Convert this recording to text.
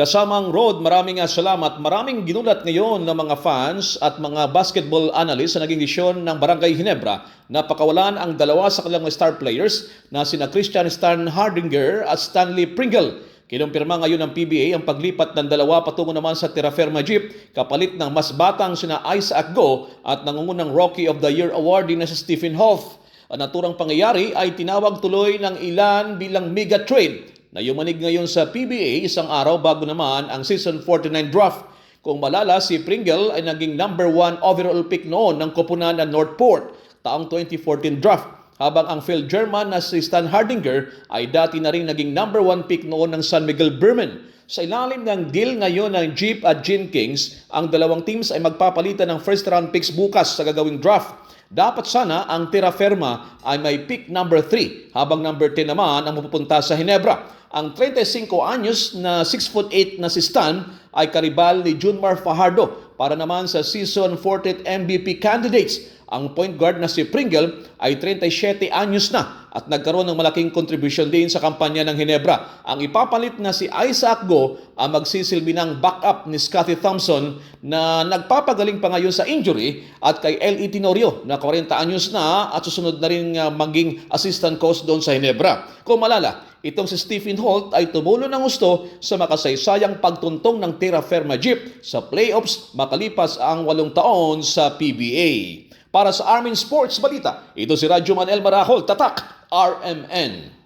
Kasamang Road, maraming salamat. Maraming ginulat ngayon ng mga fans at mga basketball analysts sa naging desisyon ng Barangay Ginebra na pakawalan ang dalawa sa kanilang star players na sina Christian Stan Hardinger at Stanley Pringle. Kinumpirma ngayon ng PBA ang paglipat ng dalawa patungo naman sa Terraferma Jeep kapalit ng mas batang sina Isaac Go at nangungunang Rookie of the Year awardee na si Stephen Hoff. Ang naturang pangyayari ay tinawag tuloy ng ilan bilang mega trade na yumanig ngayon sa PBA isang araw bago naman ang Season 49 draft. Kung malala, si Pringle ay naging number 1 overall pick noon ng koponan ng Northport taong 2014 draft. Habang ang Phil German na si Stan Hardinger ay dati na rin naging number 1 pick noon ng San Miguel Berman. Sa ilalim ng deal ngayon ng Jeep at Gin Kings, ang dalawang teams ay magpapalitan ng first round picks bukas sa gagawing draft. Dapat sana ang Terraferma ay may pick number 3 habang number 10 naman ang mapupunta sa Hinebra. Ang 35 anyos na 6 foot 8 na si Stan ay karibal ni Junmar Fajardo para naman sa season 40th MVP candidates. Ang point guard na si Pringle ay 37 anyos na at nagkaroon ng malaking contribution din sa kampanya ng Hinebra. Ang ipapalit na si Isaac Go ang magsisilbi ng backup ni Scotty Thompson na nagpapagaling pa ngayon sa injury at kay L.E. Tenorio na 40 anyos na at susunod na rin uh, maging assistant coach doon sa Hinebra. Kung malala, itong si Stephen Holt ay tumulo ng gusto sa makasaysayang pagtuntong ng Terraferma Jeep sa playoffs makalipas ang walong taon sa PBA. Para sa Armin Sports Balita, ito si Radyo Manel Marahol, Tatak, RMN.